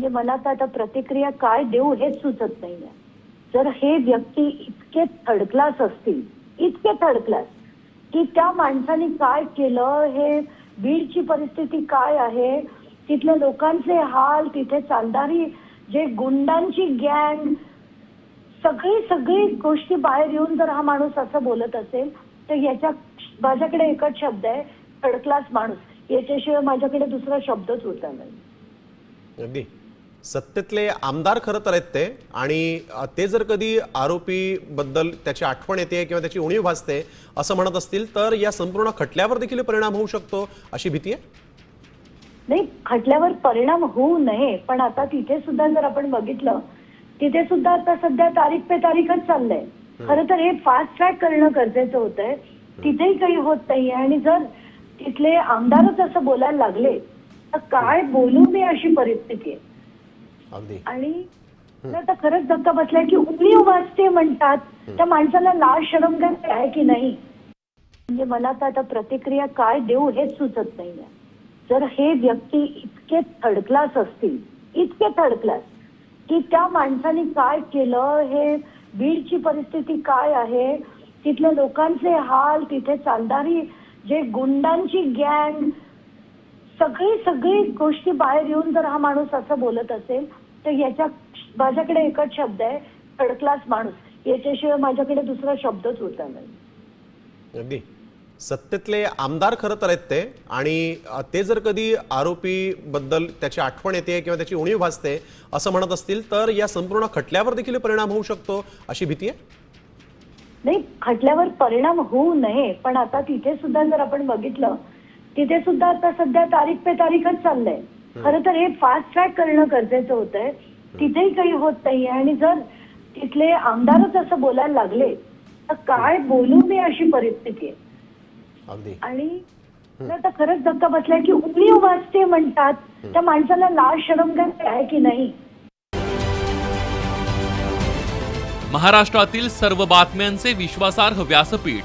म्हणजे मला तर आता प्रतिक्रिया काय देऊ हेच सुचत नाहीये. जर हे व्यक्ती इतके थर्ड क्लास असतील इतके थर्ड क्लास की त्या माणसाने काय केलं हे बीडची परिस्थिती काय आहे तिथल्या लोकांचे हाल तिथे चालणारी जे गुंडांची गँग सगळी सगळी गोष्टी बाहेर येऊन जर हा माणूस असं बोलत असेल तर याच्या माझ्याकडे एकच शब्द आहे थर्ड क्लास माणूस. याच्याशिवाय माझ्याकडे दुसरा शब्दच होता नाही. अगदी. सत्तेतले आमदार खरं तर आहेत ते. आणि ते जर कधी आरोपी बद्दल त्याची आठवण येते किंवा त्याची उणीव भासते असं म्हणत असतील तर या संपूर्ण खटल्यावर देखील परिणाम होऊ शकतो अशी भीती आहे? नाही खटल्यावर परिणाम होऊ नये पण आता तिथे सुद्धा जर आपण बघितलं तिथे सुद्धा आता सध्या तारीख पे तारीखच चाललंय. खरं तर हे फास्ट ट्रॅक करणं गरजेचं होतंय. तिथेही काही होत नाहीये. आणि जर तिथले आमदारच असं बोलायला लागले तर काय बोलू मी अशी परिस्थिती आहे? आणि तर खरंच धक्का बसलाय की उणीव वाचते म्हणतात. त्या माणसाला लाज शरम काय आहे की नाही? म्हणजे मला तर आता प्रतिक्रिया काय देऊ हेच सुचत नाहीये. जर हे व्यक्ती इतके थर्ड क्लास असतील इतके थर्ड क्लास की त्या माणसाने काय केलं हे बीडची परिस्थिती काय आहे तिथल्या लोकांचे हाल तिथे चालणारी जे गुंडांची गँग सगळी सगळी गोष्टी बाहेर येऊन जर हा माणूस असं बोलत असेल तर याच्या माझ्याकडे एकच शब्द आहे थर्ड क्लास माणूस. याच्याशिवाय माझ्याकडे दुसरा शब्दच होता नाही. अगदी. सत्तेतले आमदार खरं तर आहेत ते आणि ते जर कधी आरोपी बद्दल त्याची आठवण येते किंवा त्याची उणीव भासते असं म्हणत असतील तर या संपूर्ण खटल्यावर देखील परिणाम होऊ शकतो अशी भीती आहे? नाही खटल्यावर परिणाम होऊ नये पण आता तिथे सुद्धा जर आपण बघितलं तिथे सुद्धा आता सध्या तारीख पे तारीखच चाललंय. खरं तर हे फास्ट ट्रॅक करणं गरजेचं होतंय. तिथेही काही होत नाहीये. आणि जर तिथले आमदारच असं बोलायला लागले तर काय बोलू मी अशी परिस्थिती आहे. आणि तर खरंच धक्का बसलाय की उणीव वाचते म्हणतात. त्या माणसाला लाज शरम काय आहे की नाही? महाराष्ट्रातील सर्व बातम्यांचे विश्वासार्ह व्यासपीठ